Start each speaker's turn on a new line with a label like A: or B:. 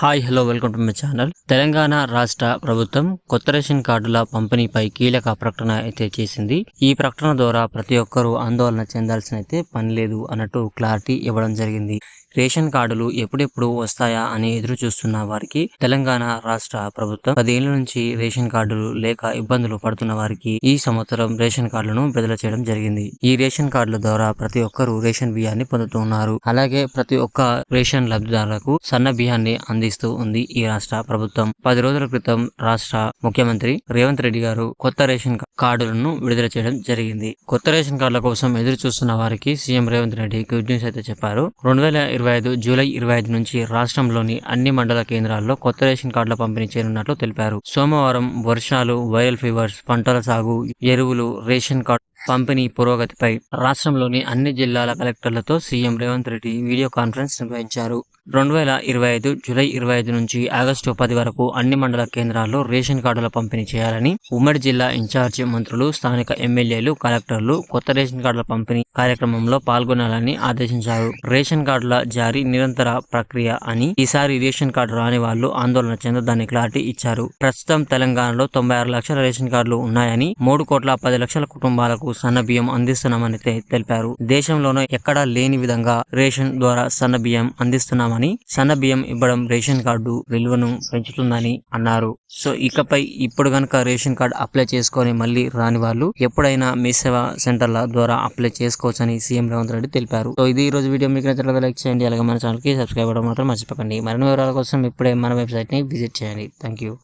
A: Hi hello welcome to my channel. Telangana రాష్ట్ర ప్రభుత్వం కొత్త రేషన్ కార్డుల పంపిణీపై కీలక ప్రకటన అయితే చేసింది. ఈ ప్రకటన ద్వారా ప్రతి ఒక్కరూ ఆందోళన చెందాల్సిన అయితే పని లేదు అన్నట్టు క్లారిటీ ఇవ్వడం జరిగింది. రేషన్ కార్డులు ఎప్పుడెప్పుడు వస్తాయా అని ఎదురు చూస్తున్న వారికి తెలంగాణ రాష్ట్ర ప్రభుత్వం పదేళ్ళ నుంచి రేషన్ కార్డులు లేక ఇబ్బందులు పడుతున్న వారికి ఈ సంవత్సరం రేషన్ కార్డులను విడుదల చేయడం జరిగింది. ఈ రేషన్ కార్డుల ద్వారా ప్రతి ఒక్కరూ రేషన్ బియ్యాన్ని పొందుతున్నారు అలాగే ప్రతి ఒక్క రేషన్ లబ్ధిదారులకు సన్న బియ్యాన్ని అంది అందిస్తూ ఉంది ఈ రాష్ట్ర ప్రభుత్వం. పది రోజుల క్రితం రాష్ట్ర ముఖ్యమంత్రి రేవంత్ రెడ్డి గారు కొత్త రేషన్ కార్డులను విడుదల చేయడం జరిగింది. కొత్త రేషన్ కార్డుల కోసం ఎదురు చూస్తున్న వారికి CM Revanth Reddy good news అయితే చెప్పారు. రెండు వేల ఇరవై ఐదు జూలై ఇరవై ఐదు నుంచి రాష్ట్రంలోని అన్ని మండల కేంద్రాల్లో కొత్త రేషన్ కార్డుల పంపిణీ చేయనున్నట్లు తెలిపారు. సోమవారం వర్షాలు వైరల్ ఫీవర్స్ పంటల సాగు ఎరువులు రేషన్ కార్డు పంపిణీ పురోగతిపై రాష్ట్రంలోని అన్ని జిల్లాల కలెక్టర్లతో CM Revanth Reddy video conference నిర్వహించారు. రెండు వేల ఇరవై ఐదు జూలై ఇరవై ఐదు నుంచి ఆగస్టు పది వరకు అన్ని మండల కేంద్రాల్లో రేషన్ కార్డుల పంపిణీ చేయాలని ఉమ్మడి జిల్లా ఇన్ఛార్జి మంత్రులు స్థానిక ఎమ్మెల్యేలు కలెక్టర్లు కొత్త రేషన్ కార్డుల పంపిణీ కార్యక్రమంలో పాల్గొనాలని ఆదేశించారు. రేషన్ కార్డుల జారీ నిరంతర ప్రక్రియ అని ఈసారి రేషన్ కార్డు రాని వాళ్ళు ఆందోళన చెందొద్దని క్లారిటీ ఇచ్చారు. ప్రస్తుతం తెలంగాణలో తొంభై ఆరు లక్షల రేషన్ కార్డులు ఉన్నాయని మూడు కోట్ల పది లక్షల కుటుంబాలకు సన్న బియ్యం అందిస్తున్నామని తెలిపారు. దేశంలోనే ఎక్కడా లేని విధంగా రేషన్ ద్వారా సన్న బియ్యం అందిస్తున్నామని సన్న బియ్యం ఇవ్వడం రేషన్ కార్డు విలువను పెంచుతుందని అన్నారు. సో ఇకపై ఇప్పుడు గనక రేషన్ కార్డు అప్లై చేసుకొని మళ్ళీ రాని వాళ్ళు ఎప్పుడైనా మీ సేవా సెంటర్ల ద్వారా అప్లై చేసుకోవచ్చని సీఎం రేవంత్ రెడ్డి తెలిపారు. సో ఇది ఈ రోజు వీడియో. మీకు నచ్చినట్లయితే లైక్ చేయండి. అలాగే మన ఛానల్కి సబ్స్క్రైబ్ అవ్వడం మాత్రం మర్చిపోకండి. మరిన్ని వివరాల కోసం ఇప్పుడే మన వెబ్సైట్ని విజిట్ చేయండి. Thank you